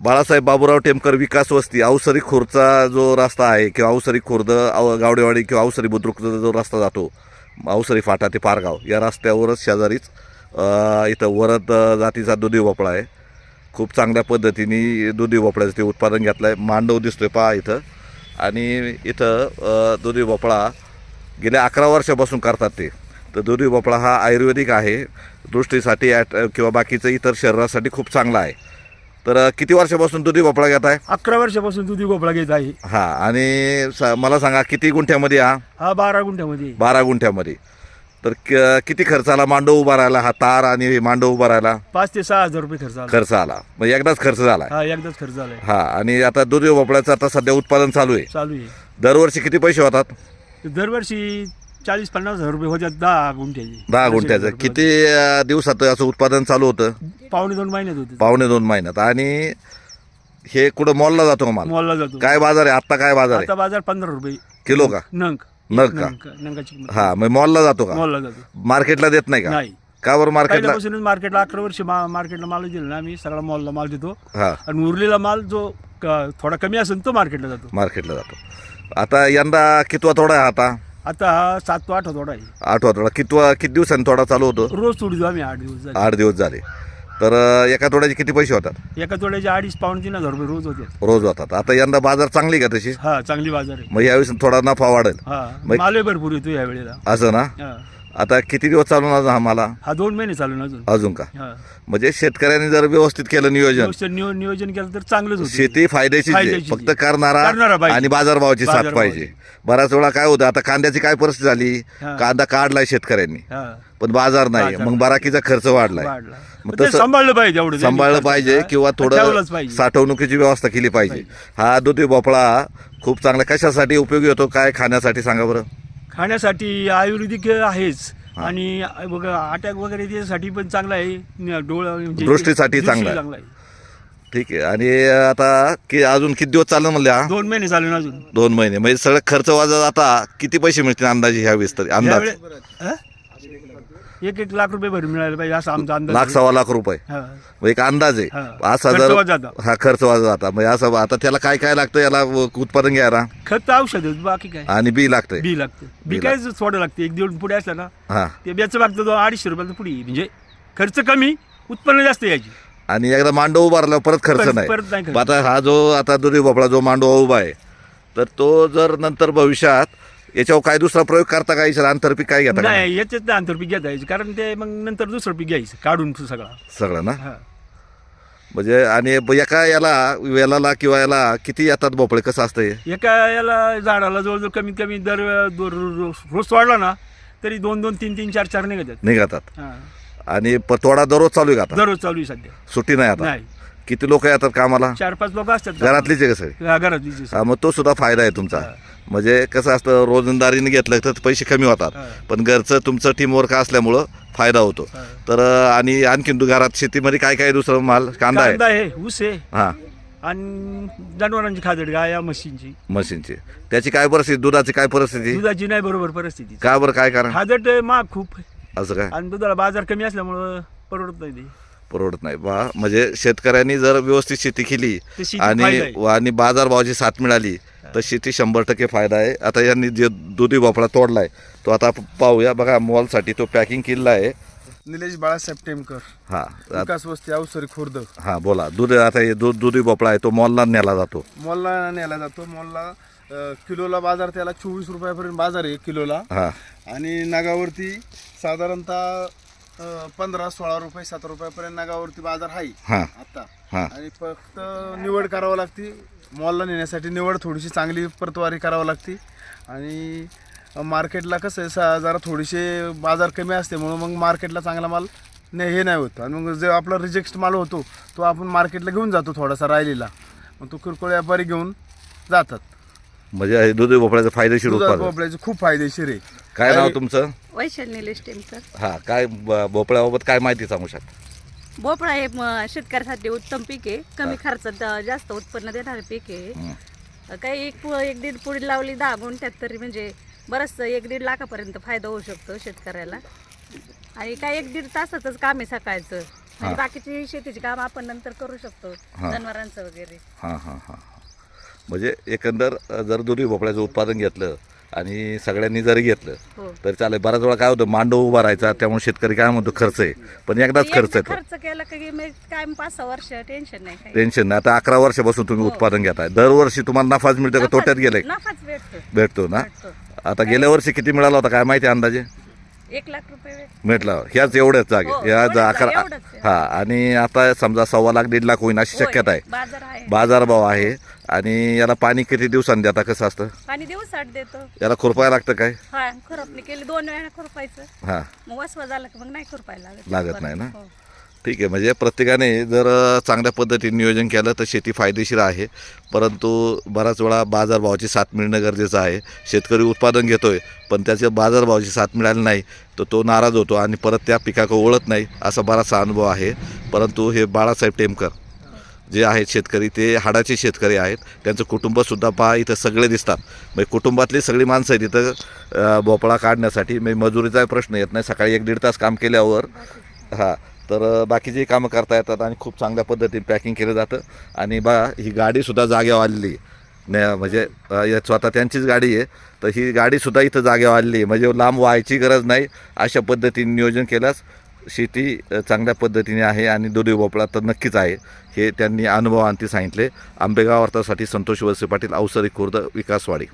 बाळासाहेब बाबूराव टेमकर विकास वस्ती अवसरी खुर्चा जो रस्ता आहे किंवा अवसरी खुर्द अव गावडेवाडी किंवा अवसरी बुद्रुकचा जो रस्ता जातो अवसरी फाटा ते पारगाव या रस्त्यावरच शेजारीच इथं वरद जातीचा दुधी भोपळा आहे. खूप चांगल्या पद्धतीने दुधी भोपळ्याचं ते उत्पादन घेतलं आहे मांडव दिसतोय पहा इथं. आणि इथं दुधी भोपळा गेल्या अकरा वर्षापासून करतात ते. तर दुधी भोपळा हा आयुर्वेदिक आहे. दृष्टीसाठी ॲट किंवा बाकीचं इतर शरीरासाठी खूप चांगला आहे. तर किती वर्षापासून दुधी भोपळा घेत आहे? अकरा वर्षापासून दुधी भोपळा घेत आहे. हा आणि स- मला सांगा किती गुंठ्यामध्ये हा? हा बारा गुंठ्यामध्ये. बारा गुंठ्यामध्ये. तर क- किती खर्च आला मांडव उभा राहिला हा तार आणि मांडव उभा राहिला? पाच ते सहा हजार रुपये खर्च आला. खर्च आला. मग एकदाच खर्च झाला. हा एकदाच खर्च झालाय हा आणि आता दुधी भोपळ्याचं आता सध्या उत्पादन चालू आहे. चालू आहे. दरवर्षी किती पैसे होतात? दरवर्षी चाळीस पन्नास हजार रुपये होत्यात दहा गुंठ्याचे. दहा गुंठ्याचं. किती अ, दिवसात असं उत्पादन चालू होतं? पावणे दोन महिन्यात होते. पावणे दोन महिन्यात. आणि हे कुठं मॉलला जातो का माल? मॉलला जातो. काय बाजार आहे? आत्ता काय बाजार आहे? आता बाजार पंधरा रुपये. किलो का? नंग. नग का? किंमत. हा मग मॉलला जातो का? मॉलला जातो. मार्केटला देत नाही का? नाही. का बरं मार्केटला? पहिल्यापासूनच मार्केटला अकरा वर्ष मा- मार्केटला माल दिला ना आम्ही सगळा मॉलला माल देतो. हा. आणि उरलेला माल जो क- थोडा कमी असेल तो मार्केटला जातो. मार्केटला जातो. आता यंदा कितवा तोडा आहे आता? आता हा सात तो आठ थोडा आहे. आठवा कितवा किती दिवसांनी तोडा चालू होतो? रोज तोडीतो आम्ही आठ दिवस झाले. आठ दिवस झाले. तर अ, एका तोड्याचे किती पैसे होतात? एका तोड्याचे अडीच पाऊण तीन हजार रुपये रोज होते. रोज होतात. आता यंदा बाजार चांगली का तशी? हा चांगली बाजार आहे. मग यावेळेस थोडा नफा वाढेल. हा मग- मालही भरपूर येतो या वेळेला असं ना? हा. आता किती दिवस चालवणार हा मला? हा दोन महिने चालू ना अजून. अजून का? हा. म्हणजे शेतकऱ्यांनी जर व्यवस्थित केलं नियोजन व्यवस्थित नियो- नियोजन केलं तर चांगलंच होतं. शेती फायदेशीर आहे. फायदेशीर फक्त आहे. करणारा करणारा पाहिजे. आणि बाजारभावाची साथ पाहिजे. बऱ्याच वेळा काय होतं आता कांद्याची काय परिस्थिती झाली? हा. कांदा काढलाय शेतकऱ्यांनी. हा. पण बाजार नाही बाजार मग बराकीचा खर्च वाढलाय. वाढला. मग मग ते तसं सांभाळलं पाहिजे एवढं. सांभाळलं पाहिजे. किंवा थोडं ठेवलंच पाहिजे. साठवणुकीची व्यवस्था केली पाहिजे. हा दुधी भोपळा खूप चांगला कशासाठी उपयोगी होतो काय खाण्यासाठी सांगा बरं? खाण्यासाठी आयुर्वेदिक आहेच. आणि बघा अटॅक वगैरे त्यासाठी पण चांगला आहे. डोळा म्हणजे दृष्टीसाठी दृष्टी चांगला आहे. ठीक आहे. आणि आता की अजून किती दिवस चाललं म्हणले हा दोन महिने चालू ना अजून. दोन महिने. म्हणजे सगळं खर्च वाजा आता किती पैसे मिळतील अंदाजे ह्या वीस तरी? अंदाज? यावेळे- हा? एक एक लाख रुपये भरून मिळाले पाहिजे असा आमचा अंदाज लाख आहे. सव्वा लाख रुपये. हा. मग एक अंदाज आहे. हा. असा खर्च जर आता. हा खर्च वाजा जाता म्हणजे असं आता त्याला काय काय लागतं याला उत्पादन घ्यायला? खत औषध बाकी काय? आणि बी लागतंय. बी लागते बी काय थोडं लागते एक दोन पुढे असला ना हा. ते ब्याचं मागतं तो अडीचशे रुपयाचं पुढे म्हणजे खर्च कमी उत्पन्न जास्त यायची. आणि एकदा मांडव उभारल्यावर परत खर्च परत- नाही. परत नाही खर्च. मग आता हा जो आता दुधी भोपळा जो मांडव उभा आहे तर तो जर नंतर भविष्यात याच्यावर काय दुसरा प्रयोग करता का? याच्यात आंतरपीक काय घेता का? नाही याच्यात नाही आंतरपीक घेता यायचं. कारण ते मग नंतर दुसरं पीक घ्यायचं काढून सगळा. सगळं ना? हा. म्हणजे आणि ब- एका याला वेलाला किंवा याला किती येतात भोपळे? कसं असतं हे? एका याला झाडाला जवळजवळ कमीत कमी दर दर- रोज वाढला ना तरी दोन दोन तीन तीन चार चार निघतात. निघतात. हा. आणि प- तोडा दररोज चालू आहे का आता? दररोज चालू आहे सध्या. सुट्टी नाही आता? नाही. किती लोक येतात कामाला? चार पाच लोक असतात घरातलीच आहे कसं हा, घरातलीच हा मग तो सुद्धा फायदा आहे तुमचा. म्हणजे कसं असतं रोजंदारीने घेतलं तर पैसे कमी होतात. हा. पण घरचं तुमचं टीमवर्क असल्यामुळं फायदा होतो. हा. तर अं, आणि आणखीन तू घरात शेतीमध्ये काय काय दुसरं माल कांदा आहे? कांदा आहे ऊस आहे. हा. आणि जनावरांची खादड गाया म्हशींची. मशीनची त्याची काय परिस्थिती? दुधाची काय परिस्थिती? दुधाची नाही बरोबर परिस्थिती. का बरं? काय कारण? खादड महाग खूप आहे. असं काय आणि दुधाला बाजार कमी असल्यामुळं परवडत नाही ते. परवडत नाही. बा म्हणजे शेतकऱ्यांनी जर व्यवस्थित शेती केली आणि आहे. आणि बाजारभावाची साथ मिळाली तर शेती शंभर टक्के फायदा आहे. आता यांनी जे दुधी भोपळा तोडलाय तो आता पाहूया. बघा मॉलसाठी तो पॅकिंग केलेला आहे. निलेश बाळासाहेब टेमकर. हा विकास वस्ती अवसरी खुर्द. हा बोला. दूध आता हे दूध दुधी भोपळा आहे तो मॉलला नेला जातो. मॉलला न्यायला जातो. मॉलला किलोला बाजार त्याला चोवीस रुपयापर्यंत बाजार आहे किलोला. हा. आणि नागावरती साधारणतः पंधरा सोळा रुपये सात रुपयापर्यंत नागावरती बाजार आहे हा. आता. हा. आणि फक्त निवड करावं लागते. मॉलला नेण्यासाठी निवड थोडीशी चांगली प्रतवारी करावं लागते. आणि मार्केटला कसं आहे सा- जरा थोडीसे बाजार कमी असते म्हणून मग मार्केटला चांगला माल नाही हे नाही होत. आणि मग जे आपला रिजेक्ट माल होतो तो आपण मार्केटला घेऊन जातो थोडासा राहिलेला. मग तो किरकोळ व्यापारी घेऊन जातात. म्हणजे हे दुधी भोपळ्याचं फायदेशीर दुधात उत्पादन. भोपळ्याचे खूप फायदेशीर आहे. काय नाव काही- तुमचं? वैशाल निलेश टेमकर. हा काय ब- भोपळ्याबाबत काय माहिती सांगू शकता? भोपळा हे म, शेतकऱ्यासाठी उत्तम पीक आहे. कमी खर्चात जास्त उत्पन्न देणारे पीक आहे. काही एक पु- एक दीड पुढी लावली दहा गुंठ्यात तरी म्हणजे बरंच एक दीड लाखापर्यंत फायदा होऊ शकतो शेतकऱ्याला. आणि काय एक दीड तासातच काम आहे सकाळचं. म्हणजे बाकीची शेतीची काम आपण नंतर करू शकतो हा. जनावरांचं वगैरे. हां हां हां. म्हणजे एकंदर जर दुधी भोपळ्याचं उत्पादन घेतलं आणि सगळ्यांनी जरी घेतलं हो. तर चालेल. बऱ्याच वेळा काय होतं मांडव उभा राहायचा त्यामुळे शेतकरी काय म्हणतो खर्च आहे. पण एकदाच खर्च येतो. खर्च केला की मग काय पाच सहा वर्ष टेन्शन नाही टेन्शन नाही. आता अकरा वर्षापासून तुम्ही हो. उत्पादन घेताय. दरवर्षी तुम्हाला नफाच मिळतो का? तोट्यात गेले नफाच भेटतो. ना? आता गेल्या वर्षी किती मिळाला होता? काय माहिती आहे अंदाजे? एक लाख रुपये. भेटला. ह्याच एवढ्याच जागे. हो, ह्या अकरा. हा आणि आता समजा सव्वा लाख दीड लाख होईन अशी शक्यता आहे. बाजार बाजारभाव आहे. आणि याला पाणी किती दिवसांनी देता कसं असतं? आणि दिवस साठ देतो. याला खुरपायला लागतं काय? हा खुरपणी केली दोन वेळा खुरपायचं. हां. मग वसवा झाला की मग नाही खुरपायला लागत. लागत नाही ना? ठीक आहे. म्हणजे प्रत्येकाने जर चांगल्या पद्धतीने नियोजन केलं तर शेती फायदेशीर आहे. परंतु बराच वेळा बाजारभावाची साथ मिळणं गरजेचं आहे. शेतकरी उत्पादन घेतोय पण त्याच्या बाजारभावाची साथ मिळाली नाही तर तो नाराज होतो आणि परत त्या पिकाकडे ओळत नाही असा बराचसा अनुभव आहे. परंतु हे बाळासाहेब टेमकर जे आहेत शेतकरी ते हाडाचे शेतकरी आहेत. त्यांचं कुटुंबसुद्धा पहा इथं सगळे दिसतात. म्हणजे कुटुंबातली सगळी माणसं आहेत इथं भोपळा काढण्यासाठी. म्हणजे मजुरीचा प्रश्न येत नाही. सकाळी एक दीड तास काम केल्यावर हां तर बाकीचे बाकीची कामं करता येतात आणि खूप चांगल्या पद्धतीने पॅकिंग केलं जातं. आणि बा ही गाडीसुद्धा जाग्यावर आलेली आहे. म्हणजे या स्वतः त्यांचीच गाडी आहे. तर ही गाडीसुद्धा इथं जागेवर आलेली आहे. म्हणजे लांब व्हायची गरज नाही. अशा पद्धतीने नियोजन केल्यास शेती चांगल्या पद्धतीने आहे आणि दुधी भोपळा तर नक्कीच आहे. हे त्यांनी अनुभवांती सांगितले. आंबेगाव वार्तासाठी संतोष वळसे पाटील अवसरी खुर्द विकासवाडी.